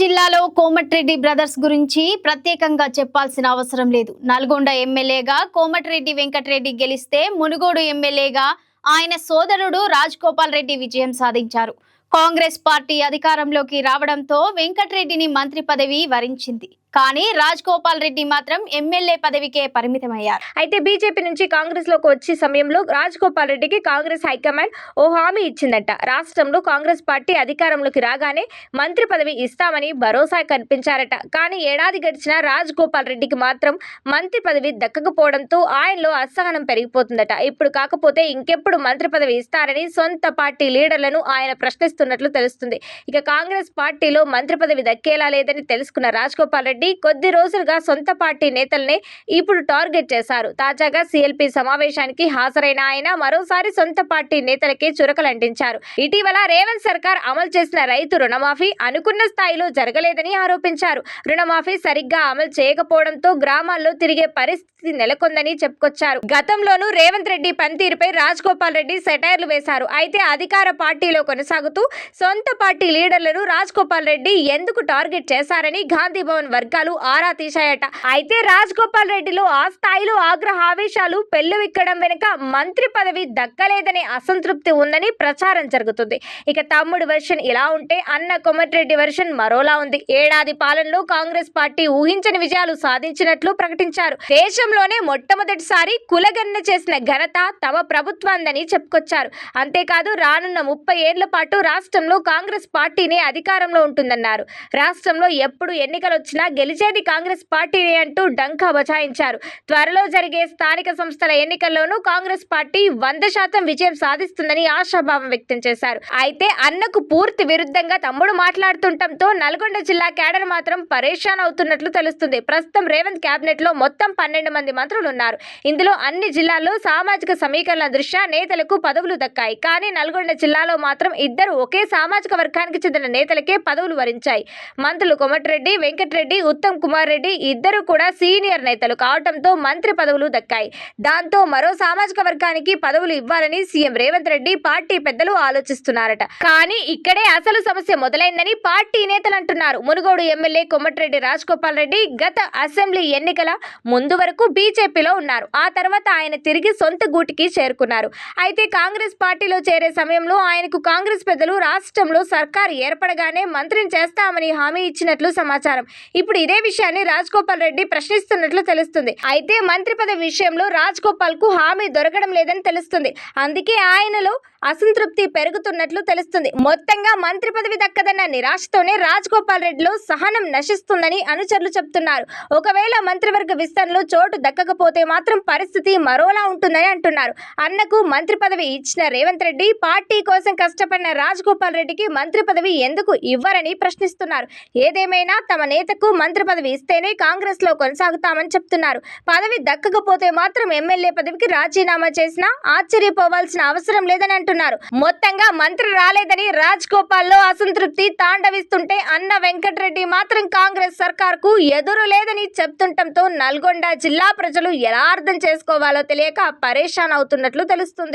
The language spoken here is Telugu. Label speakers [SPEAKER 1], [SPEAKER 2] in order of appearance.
[SPEAKER 1] జిల్లాలో కోమటిరెడ్డి బ్రదర్స్ గురించి ప్రత్యేకంగా చెప్పాల్సిన అవసరం లేదు. నల్గొండ ఎమ్మెల్యేగా కోమటిరెడ్డి వెంకటరెడ్డి గెలిస్తే మునుగోడు ఎమ్మెల్యేగా ఆయన సోదరుడు రాజ్ గోపాల్ రెడ్డి విజయం సాధించారు. కాంగ్రెస్ పార్టీ అధికారంలోకి రావడంతో వెంకటరెడ్డిని మంత్రి పదవి వరించింది. కానీ రాజ్ గోపాల్ రెడ్డి మాత్రం ఎమ్మెల్యే పదవికే పరిమితమయ్యారు.
[SPEAKER 2] అయితే బీజేపీ నుంచి కాంగ్రెస్లోకి వచ్చే సమయంలో రాజ్ గోపాల్ రెడ్డికి కాంగ్రెస్ హైకమాండ్ ఓ హామీ ఇచ్చిందట. రాష్ట్రంలో కాంగ్రెస్ పార్టీ అధికారంలోకి రాగానే మంత్రి పదవి ఇస్తామని భరోసా కనిపించారట కానీ ఏడాది గడిచిన రాజ్ గోపాల్ రెడ్డికి మాత్రం మంత్రి పదవి దక్కకపోవడంతో ఆయనలో అసహనం పెరిగిపోతుందట. ఇప్పుడు కాకపోతే ఇంకెప్పుడు మంత్రి పదవి ఇస్తారని సొంత పార్టీ లీడర్లను ఆయన ప్రశ్నిస్తున్నట్లు తెలుస్తుంది. ఇక కాంగ్రెస్ పార్టీలో మంత్రి పదవి దక్కేలా లేదని తెలుసుకున్న రాజ్ గోపాల్ రెడ్డి కొద్ది రోజులుగా సొంత పార్టీ నేతల్నే ఇప్పుడు టార్గెట్ చేశారు. తాజాగా సిఎల్పి సమావేశానికి హాజరైన ఆయన మరోసారి సొంత పార్టీ నేతలకే చురకలంటించారు. ఇటీవల రేవంత్ సర్కార్ అమలు చేసిన రైతు రుణమాఫీ అనుకున్న స్థాయిలో జరగలేదని ఆరోపించారు. రుణమాఫీ సరిగ్గా అమలు చేయకపోవడంతో గ్రామాల్లో తిరిగే పరిస్థితి నెలకొందని చెప్పుకొచ్చారు. గతంలోనూ రేవంత్ రెడ్డి పనితీరుపై రాజ్ గోపాల్ రెడ్డి సెటైర్లు వేశారు. అయితే అధికార పార్టీలో కొనసాగుతూ సొంత పార్టీ లీడర్లను రాజ్ గోపాల్ రెడ్డి ఎందుకు టార్గెట్ చేశారని గాంధీ భవన్ వర్గాలు ఆరా తీశాయట. అయితే రాజ్ గోపాల్ రెడ్డిలో ఆ స్థాయిలో ఆగ్రహ ఆవేశాలు పెళ్ళువిక్కడం వెనుక మంత్రి పదవి దక్కలేదనే అసంతృప్తి ఉందని ప్రచారం జరుగుతుంది. ఇక తమ్ముడు వెర్షన్ ఇలా ఉంటే అన్న కొమటిరెడ్డి వెర్షన్ మరోలా ఉంది. ఏడాది పాలనలో కాంగ్రెస్ పార్టీ ఊహించని విజయాలు సాధించినట్లు ప్రకటించారు. దేశంలోనే మొట్టమొదటిసారి కులగణన చేసిన ఘనత తమ ప్రభుత్వాందని చెప్పుకొచ్చారు. అంతేకాదు రానున్న ముప్పై ఏళ్ళ పాటు రాష్ట్రంలో కాంగ్రెస్ పార్టీనే అధికారంలో ఉంటుందన్నారు. రాష్ట్రంలో ఎప్పుడు ఎన్నికలు వచ్చినా గెలిచేది కాంగ్రెస్ పార్టీనే అంటూ డంకా బచాయించారు. త్వరలో జరిగే స్థానిక సంస్థల ఎన్నికల్లోనూ కాంగ్రెస్ పార్టీ వంద శాతం విజయం సాధిస్తుందని ఆశాభావం వ్యక్తం చేశారు. అయితే అన్నకు పూర్తి విరుద్ధంగా తమ్ముడు మాట్లాడుతుండటంతో నల్గొండ జిల్లా కేడర్ మాత్రం పరేషాన్ అవుతున్నట్లు తెలుస్తుంది. ప్రస్తుతం రేవంత్ కేబినెట్లో మొత్తం పన్నెండు మంది మంత్రులు ఉన్నారు. ఇందులో అన్ని జిల్లాల్లో సామాజిక సమీకరణ దృష్ట్యా నేతలకు పదవులు దక్కాయి. కానీ నల్గొండ జిల్లాలో మాత్రం ఇద్దరు ఒకే సామాజిక వర్గానికి చెందిన నేతలకే పదవులు వరించాయి. మంత్రులు కొమటిరెడ్డి వెంకటరెడ్డి ఉత్తమ్ కుమార్ రెడ్డి ఇద్దరు కూడా సీనియర్ నేతలు కావడంతో మంత్రి పదవులు దక్కాయి. దాంతో మరో సామాజిక వర్గానికి పదవులు ఇవ్వాలని సీఎం రేవంత్ రెడ్డి పార్టీ పెద్దలు ఆలోచిస్తున్నారట. కానీ ఇక్కడే అసలు సమస్య మొదలైందని పార్టీ నేతలు అంటున్నారు. మునుగోడు ఎమ్మెల్యే కొమ్మటిరెడ్డి రాజగోపాల్ రెడ్డి గత అసెంబ్లీ ఎన్నికల ముందు వరకు బీజేపీలో ఉన్నారు. ఆ తర్వాత ఆయన తిరిగి సొంత గూటికి చేరుకున్నారు. అయితే కాంగ్రెస్ పార్టీలో చేరే సమయంలో ఆయనకు కాంగ్రెస్ పెద్దలు రాష్ట్రంలో సర్కారు ఏర్పడగానే మంత్రిని చేస్తామని హామీ ఇచ్చినట్లు సమాచారం. ఇప్పుడు ఇదే విషయాన్ని రాజ్ గోపాల్ రెడ్డి ప్రశ్నిస్తున్నట్లు తెలుస్తుంది. అయితే మంత్రి పదవి విషయంలో రాజ్ గోపాల్కు హామీ దొరకడం లేదని తెలుస్తుంది. అందుకే ఆయనలో అసంతృప్తి పెరుగుతున్నట్లు తెలుస్తుంది. మొత్తంగా మంత్రి పదవి దక్కదన్న నిరాశతోనే రాజ్ గోపాల్ రెడ్డిలో సహనం నశిస్తుందని అనుచరులు చెప్తున్నారు. ఒకవేళ మంత్రివర్గ విస్తరణలో చోటు దక్కకపోతే మాత్రం పరిస్థితి మరోలా ఉంటుందని అంటున్నారు. అన్నకు మంత్రి పదవి ఇచ్చిన రేవంత్ రెడ్డి పార్టీ కోసం కష్టపడిన రాజ్ గోపాల్ రెడ్డికి మంత్రి పదవి ఎందుకు ఇవ్వరని ప్రశ్నిస్తున్నారు. ఏదేమైనా తమ నేతకు మంత్రి పదవి ఇస్తేనే కాంగ్రెస్లో కొనసాగుతామని చెప్తున్నారు. పదవి దక్కకపోతే మాత్రం ఎమ్మెల్యే పదవికి రాజీనామా చేసినా ఆశ్చర్యపోవాల్సిన అవసరం లేదని అంటున్నారు. మొత్తంగా మంత్రి రాలేదని రాజ్ గోపాల్లో అసంతృప్తి తాండవిస్తుంటే అన్న వెంకటరెడ్డి మాత్రం కాంగ్రెస్ సర్కార్కు ఎదురు లేదని చెప్తుండటంతో నల్గొండ జిల్లా ప్రజలు ఎలా అర్థం చేసుకోవాలో తెలియక పరేషాన్ అవుతున్నట్లు తెలుస్తుంది.